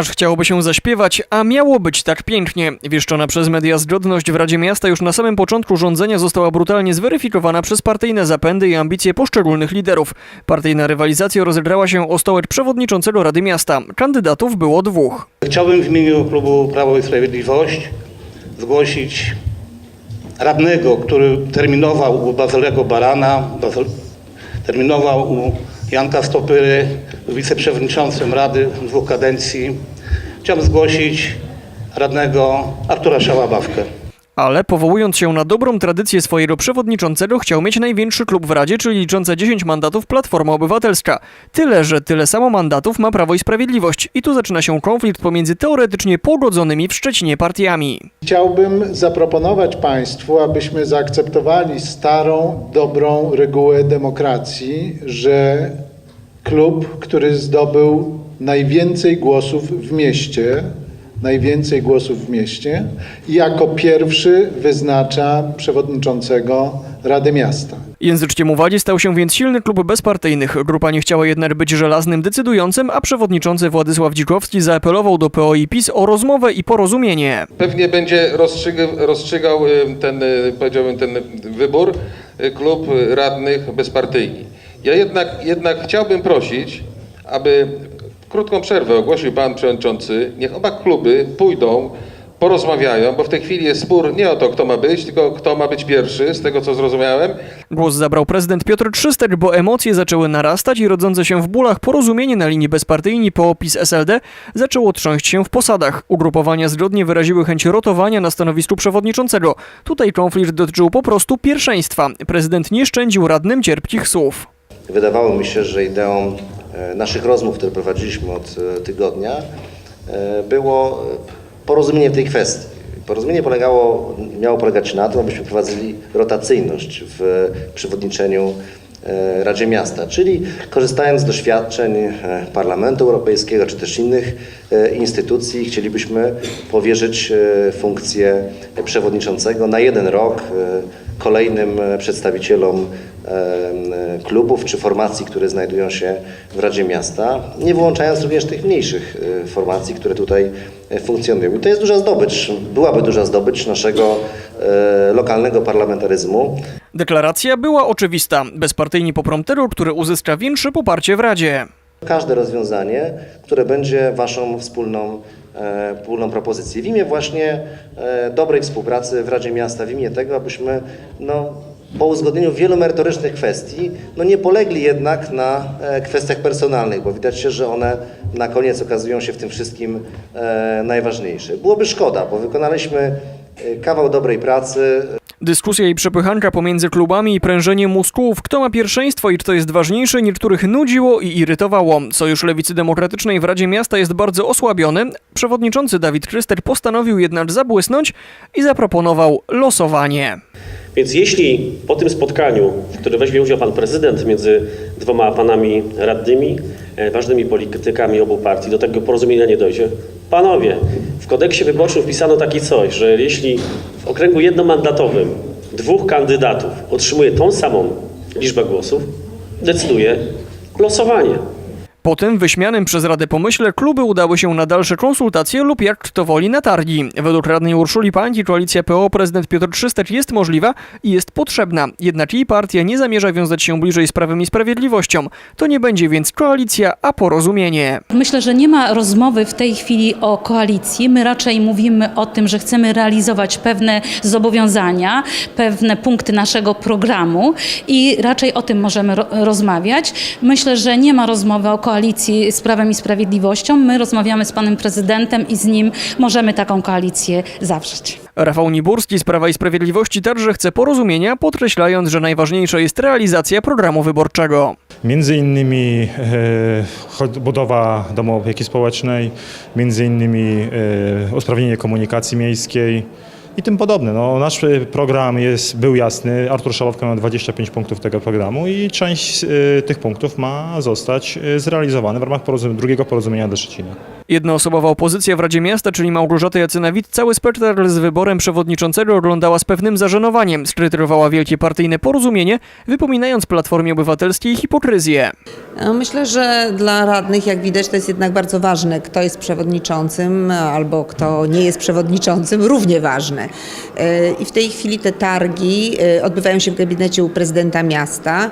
Aż chciałoby się zaśpiewać, a miało być tak pięknie. Wieszczona przez media zgodność w Radzie Miasta już na samym początku rządzenia została brutalnie zweryfikowana przez partyjne zapędy i ambicje poszczególnych liderów. Partyjna rywalizacja rozegrała się o stołek przewodniczącego Rady Miasta. Kandydatów było dwóch. Chciałbym w imieniu klubu Prawo i Sprawiedliwość zgłosić radnego, który terminował u Bazylego Barana, terminował u Janka Stopyry, wiceprzewodniczącym Rady dwóch kadencji. Chciałbym zgłosić radnego Artura Szałabawkę. Ale powołując się na dobrą tradycję swojego przewodniczącego, chciał mieć największy klub w Radzie, czyli liczące 10 mandatów Platforma Obywatelska. Tyle, że tyle samo mandatów ma Prawo i Sprawiedliwość. I tu zaczyna się konflikt pomiędzy teoretycznie pogodzonymi w Szczecinie partiami. Chciałbym zaproponować Państwu, abyśmy zaakceptowali starą, dobrą regułę demokracji, że klub, który zdobył najwięcej głosów w mieście, najwięcej głosów w mieście, jako pierwszy wyznacza przewodniczącego Rady Miasta. Języczkiem uwagi stał się więc silny klub bezpartyjnych. Grupa nie chciała jednak być żelaznym decydującym, a przewodniczący Władysław Dzikowski zaapelował do PO i PiS o rozmowę i porozumienie. Pewnie będzie rozstrzygał, rozstrzygał y, ten, y, powiedziałbym, ten wybór y, klub radnych bezpartyjni. Ja jednak, jednak chciałbym prosić, aby krótką przerwę ogłosił pan przewodniczący. Niech oba kluby pójdą, porozmawiają, bo w tej chwili jest spór nie o to, kto ma być, tylko kto ma być pierwszy, z tego co zrozumiałem. Głos zabrał prezydent Piotr Trzystek, bo emocje zaczęły narastać i rodzące się w bólach porozumienie na linii bezpartyjni po opis SLD zaczęło trząść się w posadach. Ugrupowania zgodnie wyraziły chęć rotowania na stanowisku przewodniczącego. Tutaj konflikt dotyczył po prostu pierwszeństwa. Prezydent nie szczędził radnym cierpkich słów. Wydawało mi się, że ideą naszych rozmów, które prowadziliśmy od e, tygodnia, e, było e, porozumienie w tej kwestii. Porozumienie polegało, miało polegać na tym, abyśmy prowadzili rotacyjność w przewodniczeniu e, Radzie Miasta, czyli korzystając z doświadczeń e, Parlamentu Europejskiego czy też innych e, instytucji, chcielibyśmy powierzyć e, funkcję przewodniczącego na jeden rok e, kolejnym e, przedstawicielom e, e, klubów czy formacji, które znajdują się w Radzie Miasta, nie wyłączając również tych mniejszych e, formacji, które tutaj e, funkcjonują. I to jest duża zdobycz, byłaby duża zdobycz naszego e, lokalnego parlamentaryzmu. Deklaracja była oczywista. Bezpartyjni poprą terror, który uzyska większe poparcie w Radzie. Każde rozwiązanie, które będzie Waszą wspólną, wspólną propozycją. W imię właśnie dobrej współpracy w Radzie Miasta, w imię tego, abyśmy no, po uzgodnieniu wielu merytorycznych kwestii, no nie polegli jednak na e, kwestiach personalnych, bo widać się, że one na koniec okazują się w tym wszystkim e, najważniejsze. Byłoby szkoda, bo wykonaliśmy e, kawał dobrej pracy, Dyskusja i przepychanka pomiędzy klubami i prężenie mózgów, kto ma pierwszeństwo i kto jest ważniejszy, niektórych nudziło i irytowało. Sojusz Lewicy Demokratycznej w Radzie Miasta jest bardzo osłabiony. Przewodniczący Dawid Kryster postanowił jednak zabłysnąć i zaproponował losowanie. Więc jeśli po tym spotkaniu, w którym weźmie udział pan prezydent między dwoma panami radnymi, e, ważnymi politykami obu partii, do tego porozumienia nie dojdzie, panowie, w kodeksie wyborczym wpisano takie coś, że jeśli w okręgu jednomandatowym dwóch kandydatów otrzymuje tą samą liczbę głosów, decyduje losowanie. Po tym wyśmianym przez Radę pomyśle kluby udały się na dalsze konsultacje lub jak kto woli na targi. Według radnej Urszuli Pańki koalicja PO prezydent Piotr Trzystek jest możliwa i jest potrzebna. Jednak jej partia nie zamierza wiązać się bliżej z Prawem i Sprawiedliwością. To nie będzie więc koalicja, a porozumienie. Myślę, że nie ma rozmowy w tej chwili o koalicji. My raczej mówimy o tym, że chcemy realizować pewne zobowiązania, pewne punkty naszego programu i raczej o tym możemy ro- rozmawiać. Myślę, że nie ma rozmowy o koalicji z Prawem i Sprawiedliwością. My rozmawiamy z panem prezydentem i z nim możemy taką koalicję zawrzeć. Rafał Niburski z Prawa i Sprawiedliwości także chce porozumienia, podkreślając, że najważniejsza jest realizacja programu wyborczego. Między innymi e, budowa domów opieki społecznej, między innymi e, usprawnienie komunikacji miejskiej i tym podobne. No, nasz e, program jest, był jasny, Artur Szałowka ma 25 punktów tego programu i część e, tych punktów ma zostać e, zrealizowana w ramach porozum- drugiego porozumienia dla Szczecina. Jednoosobowa opozycja w Radzie Miasta, czyli Małgorzata Jacyna-Wit, cały spektakl z wyborem przewodniczącego oglądała z pewnym zażenowaniem. Skrytykowała wielkie partyjne porozumienie, wypominając Platformie Obywatelskiej hipokryzję. Ja Myślę, że dla radnych, jak widać, to jest jednak bardzo ważne, kto jest przewodniczącym albo kto nie jest przewodniczącym, równie ważne. E, I w tej chwili te targi e, odbywają się w gabinecie u prezydenta miasta,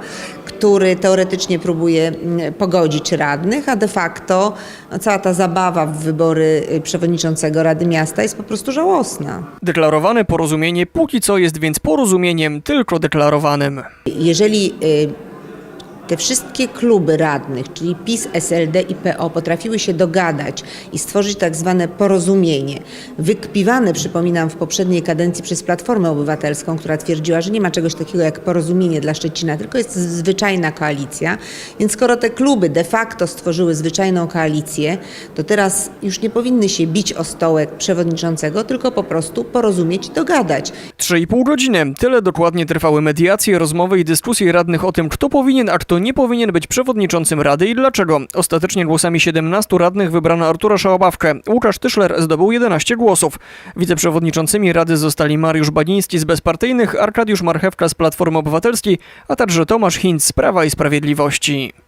który teoretycznie próbuje mm, pogodzić radnych, a de facto no, cała ta zabawa w wybory e, przewodniczącego Rady Miasta jest po prostu żałosna. Deklarowane porozumienie póki co jest więc porozumieniem tylko deklarowanym. Jeżeli y, te wszystkie kluby radnych, czyli PiS, SLD i PO, potrafiły się dogadać i stworzyć tak zwane porozumienie, wykpiwane, przypominam, w poprzedniej kadencji przez Platformę Obywatelską, która twierdziła, że nie ma czegoś takiego jak porozumienie dla Szczecina, tylko jest zwyczajna koalicja. Więc skoro te kluby de facto stworzyły zwyczajną koalicję, to teraz już nie powinny się bić o stołek przewodniczącego, tylko po prostu porozumieć, dogadać. 3,5 godziny. Tyle dokładnie trwały mediacje, rozmowy i dyskusje radnych o tym, kto powinien, a kto nie powinien być przewodniczącym Rady i dlaczego. Ostatecznie głosami 17 radnych wybrano Artura Szałabawkę. Łukasz Tyszler zdobył 11 głosów. Wiceprzewodniczącymi Rady zostali Mariusz Bagiński z Bezpartyjnych, Arkadiusz Marchewka z Platformy Obywatelskiej, a także Tomasz Hinz z Prawa i Sprawiedliwości.